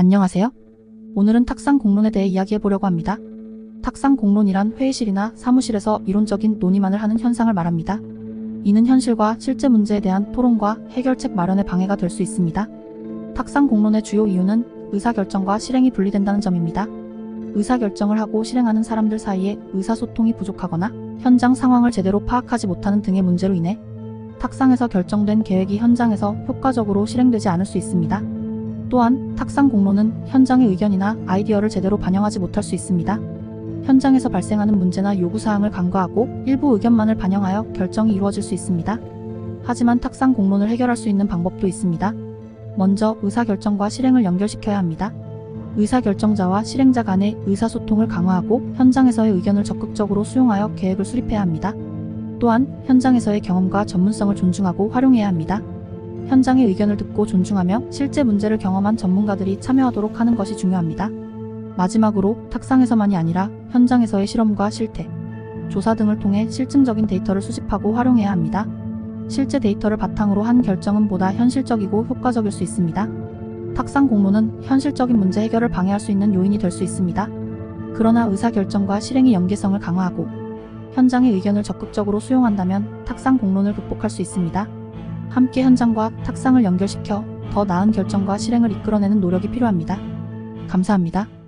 안녕하세요. 오늘은 탁상 공론에 대해 이야기해 보려고 합니다. 탁상 공론이란 회의실이나 사무실에서 이론적인 논의만을 하는 현상을 말합니다. 이는 현실과 실제 문제에 대한 토론과 해결책 마련에 방해가 될 수 있습니다. 탁상 공론의 주요 이유는 의사결정과 실행이 분리된다는 점입니다. 의사결정을 하고 실행하는 사람들 사이에 의사소통이 부족하거나 현장 상황을 제대로 파악하지 못하는 등의 문제로 인해 탁상에서 결정된 계획이 현장에서 효과적으로 실행되지 않을 수 있습니다. 또한 탁상 공론은 현장의 의견이나 아이디어를 제대로 반영하지 못할 수 있습니다. 현장에서 발생하는 문제나 요구사항을 간과하고 일부 의견만을 반영하여 결정이 이루어질 수 있습니다. 하지만 탁상 공론을 해결할 수 있는 방법도 있습니다. 먼저 의사결정과 실행을 연결시켜야 합니다. 의사결정자와 실행자 간의 의사소통을 강화하고 현장에서의 의견을 적극적으로 수용하여 계획을 수립해야 합니다. 또한 현장에서의 경험과 전문성을 존중하고 활용해야 합니다. 현장의 의견을 듣고 존중하며 실제 문제를 경험한 전문가들이 참여하도록 하는 것이 중요합니다. 마지막으로 탁상에서만이 아니라 현장에서의 실험과 실태, 조사 등을 통해 실증적인 데이터를 수집하고 활용해야 합니다. 실제 데이터를 바탕으로 한 결정은 보다 현실적이고 효과적일 수 있습니다. 탁상 공론은 현실적인 문제 해결을 방해할 수 있는 요인이 될 수 있습니다. 그러나 의사결정과 실행의 연계성을 강화하고 현장의 의견을 적극적으로 수용한다면 탁상 공론을 극복할 수 있습니다. 함께 현장과 탁상을 연결시켜 더 나은 결정과 실행을 이끌어내는 노력이 필요합니다. 감사합니다.